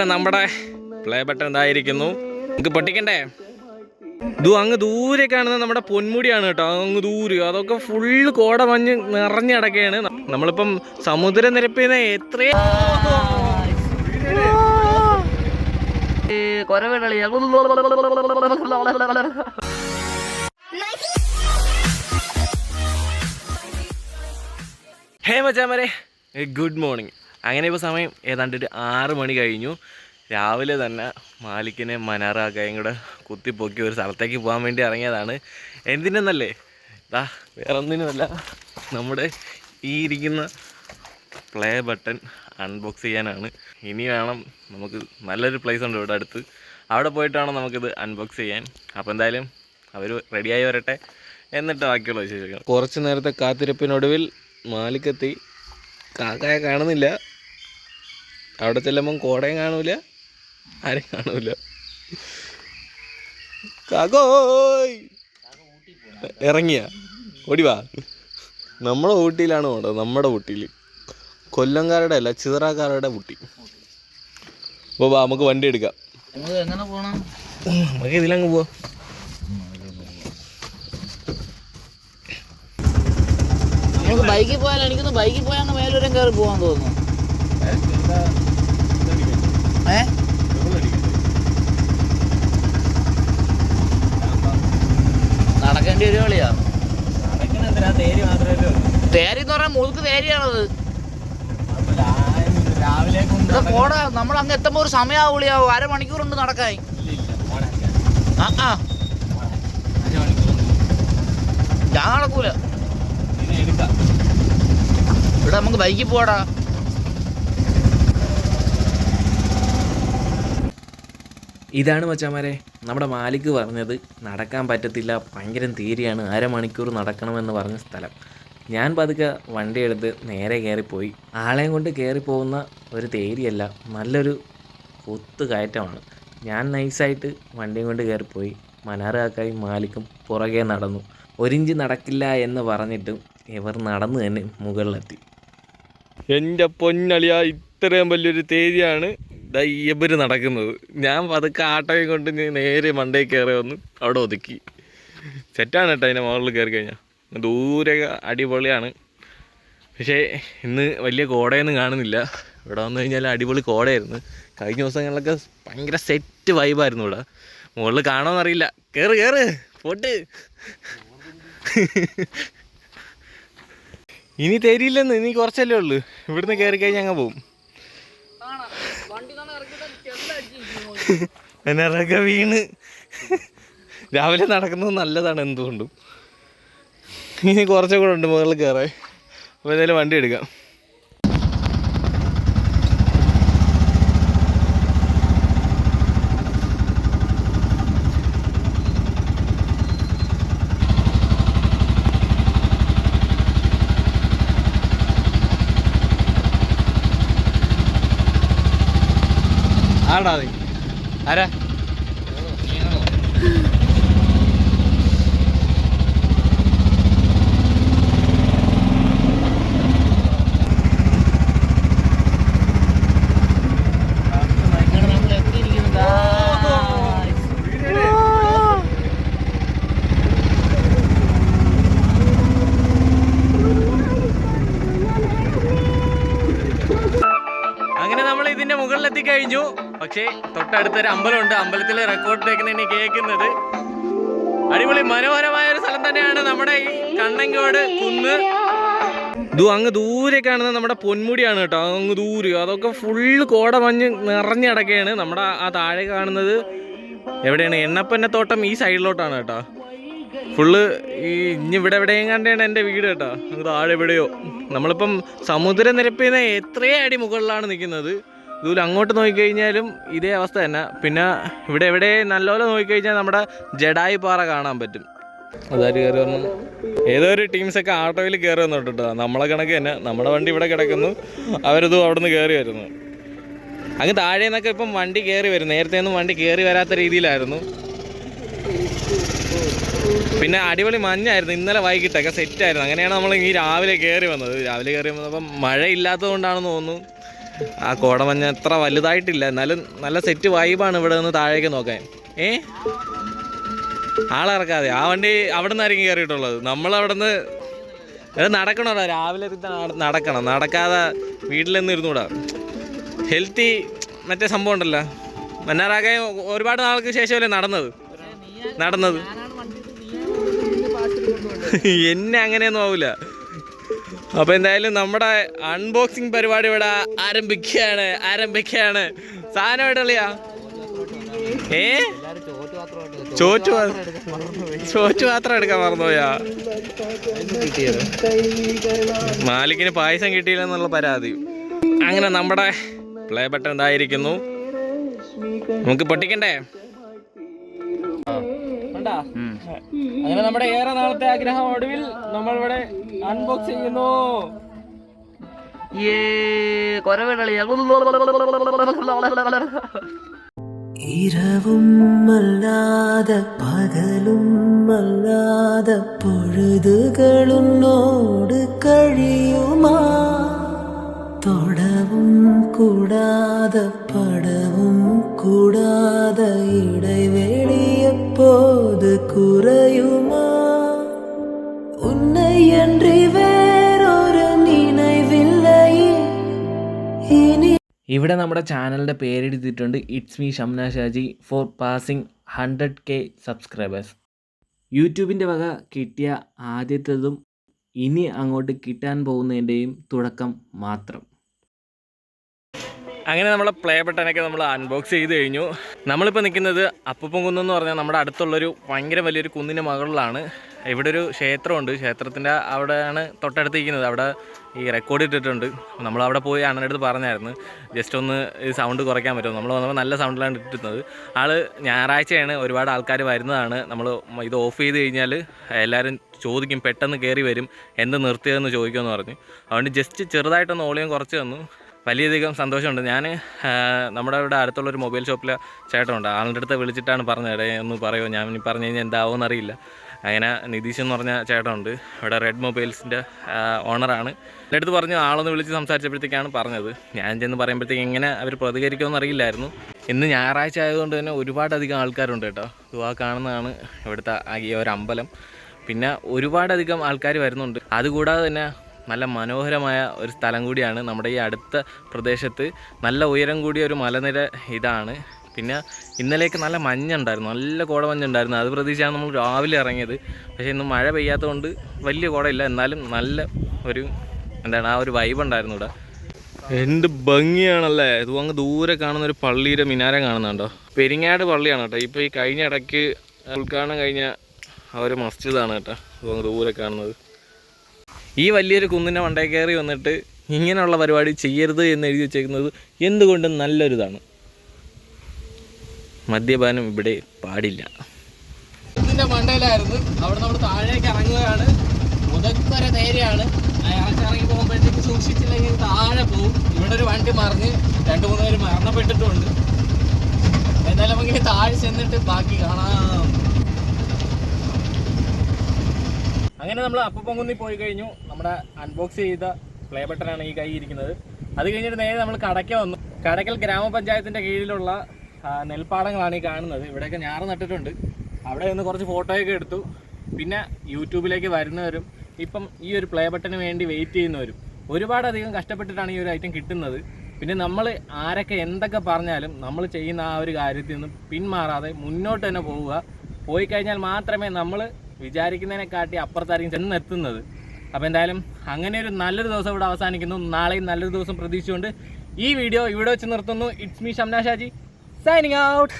അങ്ങനെ നമ്മുടെ play button എന്തായിരിക്കുന്നു നമുക്ക് പൊട്ടിക്കണ്ടേ? ദൂ അങ്ങ് ദൂരെ കാണുന്ന നമ്മുടെ പൊന്മുടിയാണ് കേട്ടോ. അങ്ങ് ദൂരെ. അതൊക്കെ ഫുള്ള് കോട മഞ്ഞ് നിറഞ്ഞ അടക്കയാണ് നമ്മളിപ്പം സമുദ്രനിരപ്പിൽ നിന്ന് എത്രയോ ഹേ മച്ചാമരെ ഗുഡ് മോർണിംഗ്. അങ്ങനെ ഇപ്പോൾ സമയം ഏതാണ്ട് ഒരു ആറ് മണി കഴിഞ്ഞു. രാവിലെ തന്നെ മാലിക്കിനെ മനാറാക്കായും കൂടെ കുത്തിപ്പൊക്കി ഒരു സ്ഥലത്തേക്ക് പോകാൻ വേണ്ടി ഇറങ്ങിയതാണ്. എന്തിനെന്നല്ലേ? ഇതാ വേറെ ഒന്നിനുമല്ല നമ്മുടെ ഈ ഇരിക്കുന്ന പ്ലേ ബട്ടൺ അൺബോക്സ് ചെയ്യാനാണ്. ഇനി വേണം നമുക്ക് നല്ലൊരു പ്ലേസ് ഉണ്ട് ഇവിടെ അടുത്ത്. അവിടെ പോയിട്ടാണ് നമുക്കിത് അൺബോക്സ് ചെയ്യാൻ. അപ്പോൾ എന്തായാലും അവർ റെഡിയായി വരട്ടെ എന്നിട്ട് ബാക്കിയുള്ള വിശേഷിക്കണം കുറച്ച് നേരത്തെ കാത്തിരിപ്പിനൊടുവിൽ മാലിക്കെത്തി കാക്കയെ കാണുന്നില്ല. അവിടെ ചെല്ലുമ്പം കോടയും കാണൂല ആരെയും കാണൂല. കാക്കോയ്! ഇറങ്ങിയ. ഓടിവാ നമ്മുടെ ഊട്ടിയിലാണ് ഓടുന്നത് നമ്മുടെ ഊട്ടിയിൽ കൊല്ലംകാരുടെ അല്ല ചിതറാക്കാരുടെ ഊട്ടി. അപ്പോൾ വാ നമുക്ക് വണ്ടി എടുക്കാം. നമുക്ക് എങ്ങനെ പോകണം നമുക്ക് ഇതിലങ്ങ് പോവാ. നമുക്ക് ബൈക്കിൽ പോയാൽ എനിക്കൊന്ന് ബൈക്കിൽ പോയാൽ മേലൂരം കയറി പോകാൻ തോന്നുന്നു. ഏ? നടക്കേണ്ടി ഒരു കളിയാ തേരി എന്ന് പറഞ്ഞാൽ മുതുക്ക് തേരിയാണത് പോടാ നമ്മൾ അങ്ങ് എത്തുമ്പോ ഒരു സമയമാവുള്ളിയാവും അരമണിക്കൂറുണ്ട് നടക്കായി ആ ആ. ഞാൻ നടക്കൂല ഇവിടെ നമുക്ക് ബൈക്കിൽ പോടാ ഇതാണ് മച്ചാമാരെ നമ്മുടെ മാലിക് പറഞ്ഞത് നടക്കാൻ പറ്റത്തില്ല ഭയങ്കര തീരെയാണ് അരമണിക്കൂർ നടക്കണമെന്ന് പറഞ്ഞ സ്ഥലം. ഞാൻ പതുക്കെ വണ്ടി എടുത്ത് നേരെ കയറിപ്പോയി. ആളെയും കൊണ്ട് കയറിപ്പോകുന്ന ഒരു തേരിയല്ല നല്ലൊരു കൊത്തു കയറ്റമാണ്. ഞാൻ നൈസായിട്ട് വണ്ടിയും കൊണ്ട് കയറിപ്പോയി. മനാറാക്കായും മാലിക്കും പുറകെ നടന്നു. ഒരിഞ്ച് നടക്കില്ല എന്ന് പറഞ്ഞിട്ടും ഇവർ നടന്നു തന്നെ മുകളിലെത്തി. എന്റെ പൊന്നളിയ ഇത്രയും വലിയൊരു തേരിയാണ് ഈ ഇവർ നടക്കുന്നത്. ഞാൻ പതുക്കെ ആട്ടോയും കൊണ്ട് നേരെ മണ്ടയിൽ കയറി വന്ന് അവിടെ ഒതുക്കി. സെറ്റാണ് കേട്ടോ അതിന്റെ മുകളിൽ കയറി കഴിഞ്ഞാൽ ദൂരെ അടിപൊളിയാണ്. പക്ഷേ ഇന്ന് വലിയ കോടയൊന്നും കാണുന്നില്ല. ഇവിടെ വന്നു കഴിഞ്ഞാൽ അടിപൊളി കോടയായിരുന്നു. കഴിഞ്ഞ ദിവസങ്ങളിലൊക്കെ ഭയങ്കര സെറ്റ് വൈബായിരുന്നു ഇവിടെ. മുകളിൽ കാണാമെന്നറിയില്ല കയറ് കയറ് പോട്ട്. ഇനി തരില്ലെന്ന്. ഇനി കുറച്ചല്ലേ ഉള്ളൂ. ഇവിടുന്ന് കയറി കഴിഞ്ഞാൽ അങ്ങ് പോവും. എന്നറൊക്കെ വീണ്. രാവിലെ നടക്കുന്നത് നല്ലതാണ് എന്തുകൊണ്ടും. ഇനി കുറച്ചും കൂടെ ഉണ്ട് മുകളിൽ കയറാൻ അപ്പോൾ ഏതായാലും വണ്ടി എടുക്കാം. ആടാ നീ. ആരാ? അങ്ങനെ നമ്മൾ ഇതിന്റെ മുകളിലെത്തി കഴിഞ്ഞു. പക്ഷേ തൊട്ടടുത്തൊരു അമ്പലമുണ്ട്. അമ്പലത്തിൽ റെക്കോർഡ് ഇനി കേൾക്കുന്നത്. അടിപൊളി മനോഹരമായ ഒരു സ്ഥലം തന്നെയാണ് നമ്മുടെ ഈ കണ്ണങ്കോട് കുന്ന്. അങ്ങ് ദൂരെ കാണുന്നത് നമ്മുടെ പൊന്മുടിയാണ് കേട്ടോ. അങ്ങ് ദൂരെ. അതൊക്കെ ഫുള്ള് കോട മഞ്ഞ് നിറഞ്ഞ് നമ്മുടെ ആ താഴെ കാണുന്നത് എവിടെയാണ്? എണ്ണപ്പന്നെ തോട്ടം ഈ സൈഡിലോട്ടാണ് കേട്ടോ. ഫുള്ള് ഈ ഇനി ഇവിടെ എവിടെയും കണ്ടാണ് എന്റെ വീട് കേട്ടോ. താഴെ എവിടെയോ. നമ്മളിപ്പം സമുദ്രനിരപ്പിൽ നിന്ന് എത്രയോ അടി മുകളിലാണ് നിൽക്കുന്നത്. ഇതുപോലെ അങ്ങോട്ട് നോക്കിക്കഴിഞ്ഞാലും ഇതേ അവസ്ഥ തന്നെ. പിന്നെ ഇവിടെ എവിടെ നല്ലപോലെ നോക്കിക്കഴിഞ്ഞാൽ നമ്മുടെ ജഡായി പാറ കാണാൻ പറ്റും. അതാര് കയറി വന്നു? ഏതോ ഒരു ടീംസൊക്കെ ആട്ടോയിൽ കയറി വന്നിട്ടോ നമ്മളെ കണക്ക് തന്നെ. നമ്മുടെ വണ്ടി ഇവിടെ കിടക്കുന്നു. അവരിതും അവിടെ നിന്ന് കയറി വരുന്നു. അങ്ങ് താഴെ നിന്നൊക്കെ ഇപ്പം വണ്ടി കയറി വരും. നേരത്തെ ഒന്നും വണ്ടി കയറി വരാത്ത രീതിയിലായിരുന്നു. പിന്നെ അടിപൊളി മഞ്ഞായിരുന്നു. ഇന്നലെ വൈകിട്ടൊക്കെ സെറ്റായിരുന്നു അങ്ങനെയാണ് നമ്മൾ ഈ രാവിലെ കയറി വന്നത്. രാവിലെ കയറി വന്നപ്പം മഴ ഇല്ലാത്തത് കൊണ്ടാണെന്ന് തോന്നുന്നു. ആ കോടമഞ്ഞ അത്ര വലുതായിട്ടില്ല. എന്നാലും നല്ല സെറ്റ് വൈബാണ് ഇവിടെ നിന്ന് താഴേക്ക് നോക്കാൻ. ഏ? ആളിറക്കാതെ. ആ വണ്ടി അവിടെ നിന്നായിരിക്കും കയറിയിട്ടുള്ളത് നമ്മൾ അവിടെ നിന്ന് നടക്കണോ? നടക്കണോടാ രാവിലെ നടക്കണം. നടക്കാതെ വീട്ടിലൊന്നും ഇരുന്നൂടാ. ഹെൽത്തി മറ്റേ സംഭവം ഉണ്ടല്ലോ. മന്നാറാകെ ഒരുപാട് നാൾക്ക് ശേഷമല്ലേ നടന്നത്? നടന്നത്. എന്നെ അങ്ങനെയൊന്നും ആവില്ല അപ്പൊ എന്തായാലും നമ്മുടെ അൺബോക്സിംഗ് പരിപാടി ഇവിടെ ആരംഭിക്കുകയാണ് ആരംഭിക്കുകയാണ്. സാധനം എവിടെയാ ഏ? ചോറ്റു ചോറ്റു മാത്രം എടുക്കാൻ മറന്നുപോയാ? മാലിക്കിന് പായസം കിട്ടിയില്ലെന്നുള്ള പരാതി. അങ്ങനെ നമ്മുടെ പ്ലേ ബട്ടൺ ഇതായിരിക്കുന്നു. നമുക്ക് പൊട്ടിക്കണ്ടേ? കണ്ടാ? അങ്ങനെ നമ്മുടെ ഏറെ നാളത്തെ ആഗ്രഹം ഒടുവിൽ നമ്മൾ ഇവിടെ അൺബോക്സ് ചെയ്യുന്നു ഇരവും പകലും അല്ലാതെ പൊഴുതുകളൊന്നോട് കഴിയുമാ? തൊടവും കൂടാതെ പടവും കൂടാതെ குறையுமா உன்னை அன்றி வேறொரு நினைவில்லையே இனி ഇവിടെ നമ്മുടെ ചാനലിൻ്റെ പേരെടുത്തിട്ടുണ്ട് it's me Shamna Shaji for passing hundred K subscribers യൂട്യൂബിൻ്റെ വക കിട്ടിയ ആദ്യത്തേതും ഇനി അങ്ങോട്ട് കിട്ടാൻ പോകുന്നതിൻ്റെയും തുടക്കം മാത്രം അങ്ങനെ നമ്മളെ പ്ലേ ബട്ടനൊക്കെ നമ്മൾ അൺബോക്സ് ചെയ്ത് കഴിഞ്ഞു. നമ്മളിപ്പോൾ നിൽക്കുന്നത് അപ്പപ്പം കുന്ന് എന്ന് പറഞ്ഞാൽ നമ്മുടെ അടുത്തുള്ളൊരു ഭയങ്കര വലിയൊരു കുന്നിന്റെ മുകളിലാണ്. ഇവിടെ ഒരു ക്ഷേത്രമുണ്ട്. ക്ഷേത്രത്തിന്റെ അവിടെയാണ് തൊട്ടടുത്ത് ഇരിക്കുന്നത് അവിടെ ഈ റെക്കോർഡ് ഇട്ടിട്ടുണ്ട്. നമ്മൾ അവിടെ പോയി അണ്ണന്റെ അടുത്ത് പറഞ്ഞായിരുന്നു. ജസ്റ്റ് ഒന്ന് ഈ സൗണ്ട് കുറയ്ക്കാൻ പറ്റുമോ? നമ്മൾ വന്നപ്പോൾ നല്ല സൗണ്ടിലാണ് ഇട്ടിരുന്നത്. ആൾ ഞായറാഴ്ചയാണ്. ഒരുപാട് ആൾക്കാർ വരുന്നതാണ്. നമ്മൾ ഇത് ഓഫ് ചെയ്ത് കഴിഞ്ഞാൽ എല്ലാവരും ചോദിക്കും പെട്ടെന്ന് കയറി വരും. എന്ത് നിർത്തിയതെന്ന് ചോദിക്കുമെന്ന് പറഞ്ഞു. അതുകൊണ്ട് ജസ്റ്റ് ചെറുതായിട്ടൊന്ന് ഓളിയം കുറച്ച് തന്നു. വലിയധികം സന്തോഷമുണ്ട്. ഞാൻ നമ്മുടെ ഇവിടെ അടുത്തുള്ള ഒരു മൊബൈൽ ഷോപ്പിലെ ചേട്ടനുണ്ട്. ആളുടെ അടുത്ത് വിളിച്ചിട്ടാണ് പറഞ്ഞത് "എടേ, ഒന്ന് പറയുമോ ഞാൻ ഇനി പറഞ്ഞു കഴിഞ്ഞാൽ എന്താവുമെന്ന് അറിയില്ല. അങ്ങനെ നിതീഷ് എന്ന് പറഞ്ഞ ചേട്ടനുണ്ട്. ഇവിടെ റെഡ് മൊബൈൽസിന്റെ ഓണറാണ് എന്റെ അടുത്ത് പറഞ്ഞു ആളൊന്ന് വിളിച്ച് സംസാരിച്ചപ്പോഴത്തേക്കാണ് പറഞ്ഞത്. ഞാൻ ചെന്ന് പറയുമ്പോഴത്തേക്ക് എങ്ങനെ അവർ പ്രതികരിക്കുമെന്ന് അറിയില്ലായിരുന്നു. ഇന്ന് ഞായറാഴ്ച ആയതുകൊണ്ട് തന്നെ ഒരുപാടധികം ആൾക്കാരുണ്ട് കേട്ടോ. ആ കാണുന്നതാണ് ഇവിടുത്തെ ഈ ഒരു അമ്പലം പിന്നെ ഒരുപാടധികം ആൾക്കാർ വരുന്നുണ്ട്. അതുകൂടാതെ തന്നെ നല്ല മനോഹരമായ ഒരു സ്ഥലം കൂടിയാണ് നമ്മുടെ ഈ അടുത്ത പ്രദേശത്ത്. നല്ല ഉയരം കൂടിയ ഒരു മലനിര ഇതാണ്. പിന്നെ ഇന്നലെയൊക്കെ നല്ല മഞ്ഞുണ്ടായിരുന്നു. നല്ല കോടമഞ്ഞുണ്ടായിരുന്നു അത് പ്രതീക്ഷിച്ചാണ് നമ്മൾ രാവിലെ ഇറങ്ങിയത്. പക്ഷേ ഇന്ന് മഴ പെയ്യാത്തതുകൊണ്ട് വലിയ കോടയില്ല. എന്നാലും നല്ല ഒരു എന്താണ് ആ ഒരു വൈബ് ഉണ്ടായിരുന്നു ഇവിടെ. എന്ത് ഭംഗിയാണല്ലേ. ഇത് അങ്ങ് ദൂരെ കാണുന്ന ഒരു പള്ളിയുടെ മിനാരം കാണുന്നുണ്ടോ? പെരിങ്ങാട് പള്ളിയാണ് കേട്ടോ. ഇപ്പോൾ ഈ കഴിഞ്ഞ ഇടയ്ക്ക് ഉദ്ഘാടനം കഴിഞ്ഞ ആ ഒരു മസ്ജിദാണ് കേട്ടോ. ഇത് അങ്ങ് ദൂരെ കാണുന്നത്. ഈ വലിയൊരു കുന്നിന്റെ മണ്ടേ കയറി വന്നിട്ട് ഇങ്ങനെയുള്ള പരിപാടി ചെയ്യരുത് എന്ന് എഴുതി വെച്ചേക്കുന്നത് എന്തുകൊണ്ടും നല്ലൊരിതാണ്. മദ്യപാനം ഇവിടെ പാടില്ല. ഇതിന്റെ മണ്ടയിലായിരുന്നു. അവിടെ നമ്മൾ താഴേക്ക് ഇറങ്ങുകയാണ്. മുതക്കര നേരെയാണ്. ഇറങ്ങി പോകുമ്പോഴത്തേക്ക് സൂക്ഷിച്ചില്ലെങ്കിൽ താഴെ പോകും. ഇവിടെ ഒരു വണ്ടി മറിഞ്ഞ് രണ്ട് മൂന്ന് പേര് മരണപ്പെട്ടിട്ടുമുണ്ട് എന്നാലും നമുക്ക് താഴെ ചെന്നിട്ട് ബാക്കി കാണാം. അങ്ങനെ നമ്മൾ അപ്പപ്പൊങ്കുന്നി പോയി കഴിഞ്ഞു. നമ്മുടെ അൺബോക്സ് ചെയ്ത പ്ലേ ബട്ടണാണ് ഈ കൈ ഇരിക്കുന്നത്. അത് കഴിഞ്ഞിട്ട് നേരെ നമ്മൾ കടയ്ക്ക വന്നു. കടയ്ക്കൽ ഗ്രാമപഞ്ചായത്തിന്റെ കീഴിലുള്ള നെൽപ്പാടങ്ങളാണ് ഈ കാണുന്നത്. ഇവിടെയൊക്കെ ഞാറ് നട്ടിട്ടുണ്ട്. അവിടെ നിന്ന് കുറച്ച് ഫോട്ടോയൊക്കെ എടുത്തു. പിന്നെ യൂട്യൂബിലേക്ക് വരുന്നവരും ഇപ്പം ഈ ഒരു പ്ലേ ബട്ടന് വേണ്ടി വെയിറ്റ് ചെയ്യുന്നവരും ഒരുപാടധികം കഷ്ടപ്പെട്ടിട്ടാണ് ഈ ഒരു ഐറ്റം കിട്ടുന്നത്. പിന്നെ നമ്മൾ ആരൊക്കെ എന്തൊക്കെ പറഞ്ഞാലും നമ്മൾ ചെയ്യുന്ന ആ ഒരു കാര്യത്തിൽ നിന്ന് പിന്മാറാതെ മുന്നോട്ട് തന്നെ പോവുക. പോയി കഴിഞ്ഞാൽ മാത്രമേ നമ്മൾ വിചാരിക്കുന്നതിനെക്കാട്ടി അപ്പുറത്തായിരിക്കും ചെന്നെത്തുന്നത് അപ്പോൾ എന്തായാലും അങ്ങനെ ഒരു നല്ലൊരു ദിവസം ഇവിടെ അവസാനിക്കുന്നു. നാളെയും നല്ലൊരു ദിവസം പ്രതീക്ഷിച്ചുകൊണ്ട് ഈ വീഡിയോ ഇവിടെ വെച്ച് നിർത്തുന്നു. It's me Shamna Shaji. Signing out